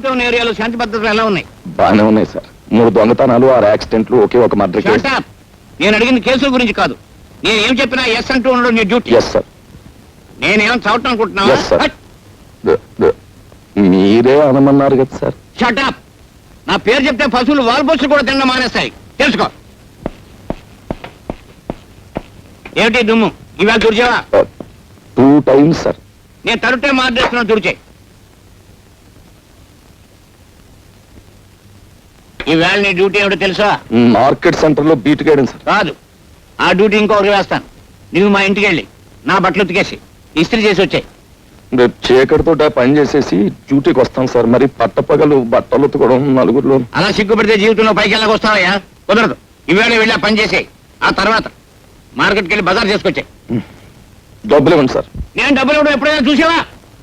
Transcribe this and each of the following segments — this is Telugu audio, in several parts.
టౌన్ ఏరియాలో శాంతి భద్రతలు ఎలా ఉన్నాయి? బాగానే ఉన్నాయి సార్. మూడు దొంగతనాలు ఆరు యాక్సిడెంట్లు ఒకే ఒక మర్డర్ కేసు. Shut up. నేను అడిగిన కేసుల గురించి కాదు. నేను ఏం చెప్పినా ఎస్ అంటూ ఉండడం నీ డ్యూటీ ఎస్ సార్ నేనేం చదవటం అనుకుంటున్నావా? Yes, sir. ద- ద- మీరే అనమన్నారు కదా సార్. షటప్ నా పేరు చెప్తే పశువులు వాల్పోసులు కూడా తినడం మానేస్తాయి. తెలుసుకో. ఏమిటి దుమ్ము? ఇవాళ తుడిచావా? టూ టైమ్స్ సార్ నేను తరుటే మార్చేస్తున్నా తుడిచే. ఈవేళ నీ డ్యూటీ ఏమిటో తెలుసా? మార్కెట్ సెంటర్లో బీట్ గైడెన్ సార్. కాదు. ఆ డ్యూటీ ఇంకొకరు వేస్తాను. నువ్వు మా ఇంటికి వెళ్ళి నా బట్టలు ఉతికేసి ఇస్త్రీ చేసి వచ్చాయి. రేపు చీకటితో పని చేసేసి డ్యూటీకి వస్తాం సార్. మరి పట్టపగలు బట్టలు ఉతకడం నలుగురిలో. అలా సిగ్గుపడితే జీవితంలో పైకి వెళ్ళక వస్తావయ్యా? కుదరదు. ఈవేళ వెళ్ళి ఆ పని చేసేయి. ఆ తర్వాత మార్కెట్కి వెళ్ళి బజార్ చేసుకొచ్చాయి. డబ్బులు ఇవ్వండి సార్. నేను డబ్బులు ఇవ్వడం ఎప్పుడైనా చూసావా?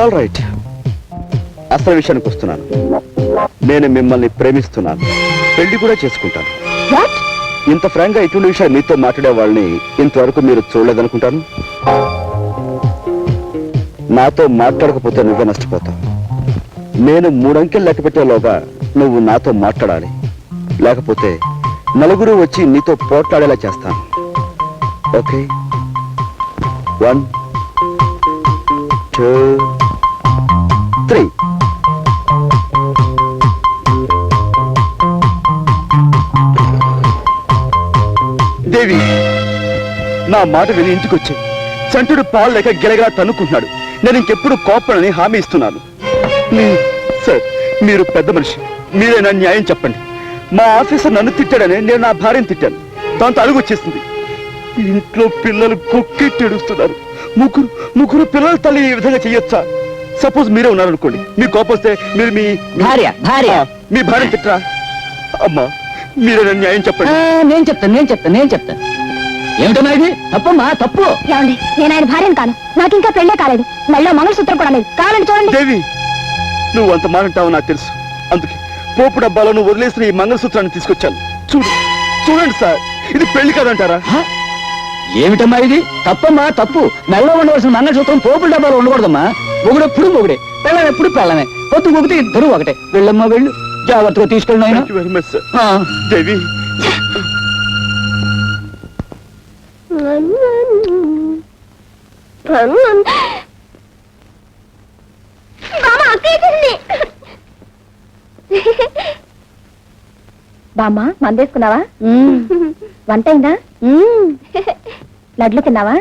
ఆల్ రైట్ అసలు విషయానికి వస్తున్నాను. నేను మిమ్మల్ని ప్రేమిస్తున్నాను. పెళ్ళి కూడా చేసుకుంటాను. ఇంత ఫ్రాంక్గా ఇటువంటి విషయాలు మీతో మాట్లాడే వాళ్ళని ఇంతవరకు మీరు చూడలేదనుకుంటాను? నాతో మాట్లాడకపోతే నువ్వే నష్టపోతావు. నేను మూడంకెలు లెక్క పెట్టేలోగా నువ్వు నాతో మాట్లాడాలి. లేకపోతే నలుగురు వచ్చి నీతో పోట్లాడేలా చేస్తాను. Okay? One two three. Devi నా మాట విని ఇంటికి వచ్చి చంటుడు పాలు లేక గిలగలా తనుకుంటున్నాడు నేను ఇంకెప్పుడు కోపడని హామీ ఇస్తున్నాను. సార్ మీరు పెద్ద మనిషి. మీరైనా న్యాయం చెప్పండి. మా ఆఫీసర్ నన్ను తిట్టాడని నేను నా భార్యను తిట్టాను. దాంతో అలుగు వచ్చేసింది. ఇంట్లో పిల్లలు కుక్కెట్టి ఏడుస్తున్నారు ముగ్గురు ముగ్గురు పిల్లల తల్లి ఈ విధంగా చెయ్యొచ్చా సపోజ్ మీరే ఉన్నారనుకోండి. మీ కోపం వస్తే మీరు మీ భార్య, భార్య. మీ భార్య తిట్టరా? అమ్మా మీరైనా న్యాయం చెప్పండి. నేను చెప్తాను నేను చెప్తాను నేను చెప్తాను. ఏమిటమ్మా ఇది? తప్పమ్మా తప్పు. ఏమండి నేను ఆయన భార్యను కాను. నాకు ఇంకా పెళ్ళే కాలేదు. మళ్ళీ మంగళసూత్రం కూడా లేదు. కావాలండి చూడండి. దేవి నువ్వు అంత మానంటావు నాకు తెలుసు. అందుకే పోపు డబ్బాలో నువ్వు వదిలేసిన ఈ మంగళసూత్రాన్ని తీసుకొచ్చాను. చూడు చూడండి సార్ ఇది పెళ్ళి కాదంటారా? హ? ఏమిటమ్మా ఇది? తప్పమ్మా తప్పు. మెల్ల ఉండవలసిన మంగళసూత్రం పోపుల డబ్బాలో ఉండకూడదమ్మా. మొగుడు ఎప్పుడు మొగుడే పెళ్ళం ఎప్పుడు పెళ్ళమే. పొత్తు మొగితే ఇద్దరు ఒకటే. వెళ్ళమ్మా వెళ్ళు. జాగ్రత్తగా తీసుకెళ్ళిన వెరీ మచ్ సార్ దేవి బామ్మ మందేసుకున్నావా? వంట అయిందా లడ్లు తిన్నావా?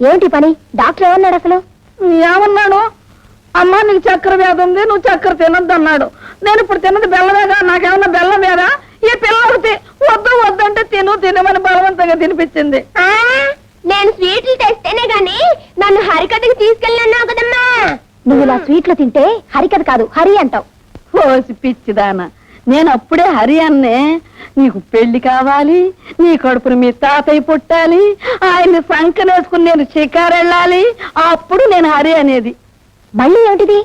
ఏంటి పని? డాక్టర్ ఏమన్నాడు అసలు? ఏమన్నాడు? అమ్మా నీకు చక్కెర వ్యాధి ఉంది నువ్వు చక్కెర తినొద్దు అన్నాడు నేను ఇప్పుడు తిన్నది బెల్లమేగా? నాకేమన్నా బెల్లం వేరా బలవంతంగా తినిపించింది. నేను స్వీట్లు తెస్తేనే గాని నన్ను హరికథకి తీసుకెళ్ళన్నావు కదమ్మా. నువ్వు ఇలా స్వీట్లు తింటే హరికథ కాదు హరి అంటావు. ఓసి పిచ్చిదాన నేను అప్పుడే హరి అన్నే. నీకు పెళ్ళి కావాలి నీ కడుపును మీ తాతయ్య పుట్టాలి ఆయన్ని సంకనేసుకుని నేను షికారు వెళ్ళాలి అప్పుడు నేను హరి అనేది. మళ్ళీ ఏమిటిది?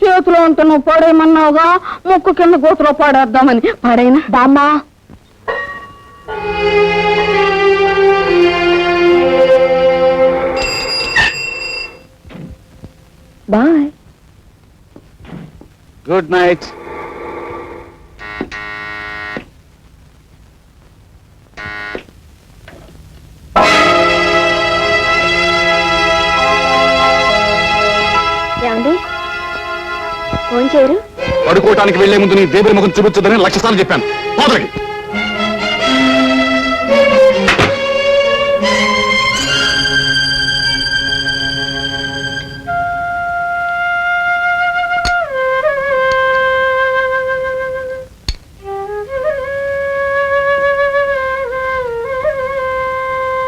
చేతిలో ఉంటే నువ్వు పడేయమన్నావుగా ముక్కు కింద కూతురు పడేద్దామని. పడైనా? బామ్మా గుడ్ నైట్ ఏమండి? ఫోన్ చేయరు? పడుకోవటానికి వెళ్ళే ముందు నీ దేవుడి ముఖం చూపించదని లక్ష సార్లు చెప్పాను. పోదలకి.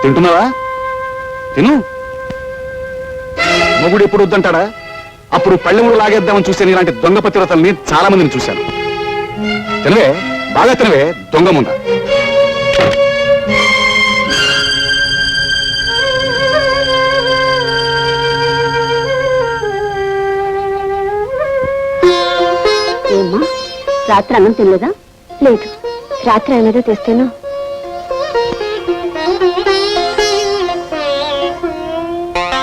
తింటున్నావా? తిను. మొగుడు ఎప్పుడు వద్దంటాడా? అప్పుడు పళ్ళెముడు లాగేద్దామని చూసే ఇలాంటి దొంగ పతివ్రతల్ని చాలా మందిని చూశాను. తినవే? బాగా తినవే? దొంగ ముంద. రాత్రి అన్నం తినలేదా? లేదు. రాత్రి అన్నదో తెస్తేనో?